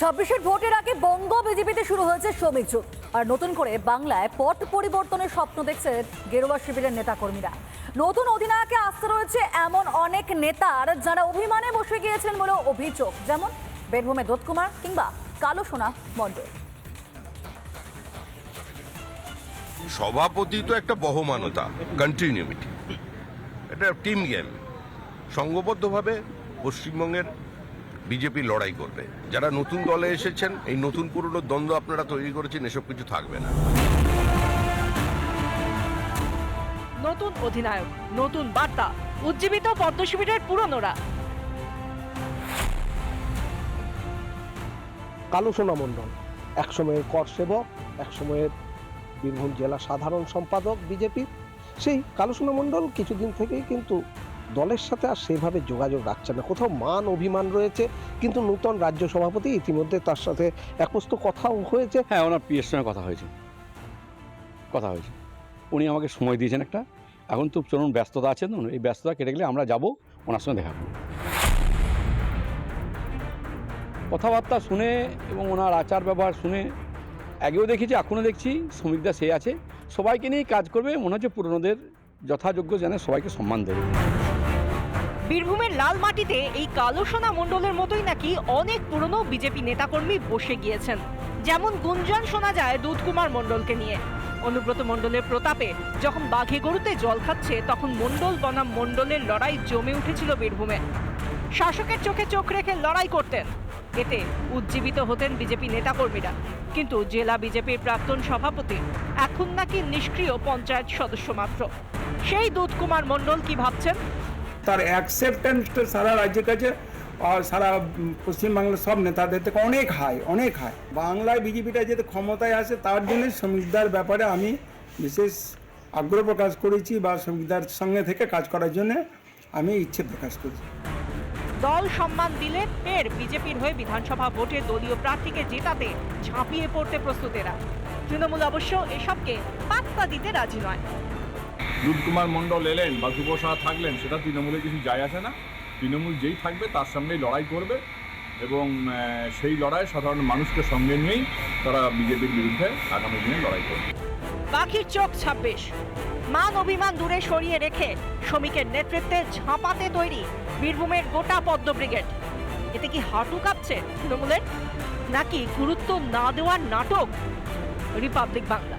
ছাব্বিশের ভোটের আগে বঙ্গ বিজেপিতে শুরু হয়েছে শ্রমিক জোট। আর নতুন করে বাংলায় পট পরিবর্তনের স্বপ্ন দেখছে গেরুয়া শিবিরের নেতাকর্মীরা। নতুন অধিনায়কে আসতে রয়েছে এমন অনেক নেতার যারা অভিমানে বসে গিয়েছেন বলে অভিযোগ, যেমন বীরভূমে দত্তকুমার কিংবা কালো সোনা মণ্ডল। সভাপতি তো একটা বহমানতা কন্টিনিউটি এটা টিম গেম। সংঘবদ্ধভাবে পশ্চিমবঙ্গের বিজেপি লড়াই করবে। যারা নতুন দলে এসেছেন এই নতুন পুরনো দ্বন্দ্ব আপনারা তৈরি করেছেন এসব কিছু থাকবে না। নতুন অধিনায়ক নতুন বার্তা উজ্জীবিত পদ্ম শিবিরের পুরনোরা। কালো সোনা মণ্ডল একসময়ের কর সেবক একসময়ের বীরভূম জেলা সাধারণ সম্পাদক বিজেপির সেই কালো সোনা মণ্ডল কিছুদিন থেকেই কিন্তু দলের সাথে আর সেভাবে যোগাযোগ রাখছে না। কোথাও মান অভিমান রয়েছে, কিন্তু নূতন রাজ্য সভাপতি ইতিমধ্যে তার সাথে একস্ত কথাও হয়েছে। হ্যাঁ ওনার পিএর সঙ্গে কথা হয়েছে। কথা হয়েছে। উনি আমাকে সময় দিয়েছেন একটা। এখন তো চলুন, ব্যস্ততা আছে তো, এই ব্যস্ততা কেটে গেলে আমরা যাব, ওনার সঙ্গে দেখা কথাবার্তা শুনে এবং ওনার আচার ব্যবহার শুনে আগেও দেখেছি, এখনও দেখছি শ্রমিকদা সে আছে। সবাইকে নিয়েই কাজ করবে, মনে হচ্ছে পুরনোদের যথাযোগ্য জানে সবাইকে সম্মান দেবে। বীরভূমের লাল মাটিতে এই কালো সোনা মণ্ডলের মতোই নাকি অনেক পুরনো বিজেপি নেতাকর্মী বসে গিয়েছেন। যেমন গুঞ্জন শোনা যায় দুধকুমার মণ্ডলকে নিয়ে। অনুব্রত মণ্ডলের প্রতাপে যখন বাঘে গরুতে জল খাচ্ছে, তখন মণ্ডল বনাম মণ্ডলের লড়াই জমে উঠেছিল বীরভূমে। শাসকের চোখে চোখ রেখে লড়াই করতেন। এতে উজ্জীবিত হতেন বিজেপি নেতাকর্মীরা। কিন্তু জেলা বিজেপির প্রাক্তন সভাপতি এখন নাকি নিষ্ক্রিয় পঞ্চায়েত সদস্য মাত্র। সেই দুধকুমার মণ্ডল কি ভাবছেন? তার অ্যাকসেপ্টেন্সটা সারা রাজ্যের কাছে সারা পশ্চিমবাংলার সব নেতাদের থেকে অনেক হাই অনেক হাই বাংলায় বিজেপিটা যাতে ক্ষমতায় আসে, তার জন্য শ্রমিকদার ব্যাপারে আমি বিশেষ আগ্রহ প্রকাশ করেছি বা শ্রমিকদার সঙ্গে থেকে কাজ করার জন্য আমি ইচ্ছে প্রকাশ করছি। দল সম্মান দিলে ফের বিজেপির হয়ে বিধানসভা ভোটে দলীয় প্রার্থীকে জেতাতে ঝাঁপিয়ে পড়তে প্রস্তুতেরা। তৃণমূল অবশ্য এসবকে পাত্তা দিতে রাজি নয়। রূপকুমার মণ্ডল এলেন বা যুবসভা থাকলেন, সেটা তৃণমূলে কিছু যায় আসে না। তৃণমূল যেই থাকবে তার সামনেই লড়াই করবে এবং সেই লড়াই সাধারণ মানুষকে সঙ্গে নিয়েই তারা বিজেপির বিরুদ্ধে আগামী দিনে লড়াই করবে। পাখির চোখ ছাব্বিশ। মান অভিমান দূরে সরিয়ে রেখে শ্রমিকের নেতৃত্বে ঝাঁপাতে তৈরি বীরভূমের গোটা পদ্ম ব্রিগেড। এতে কি হাঁটু কাঁপছে তৃণমূলের? নাকি গুরুত্ব না দেওয়ার নাটক রিপাবলিক বাংলা?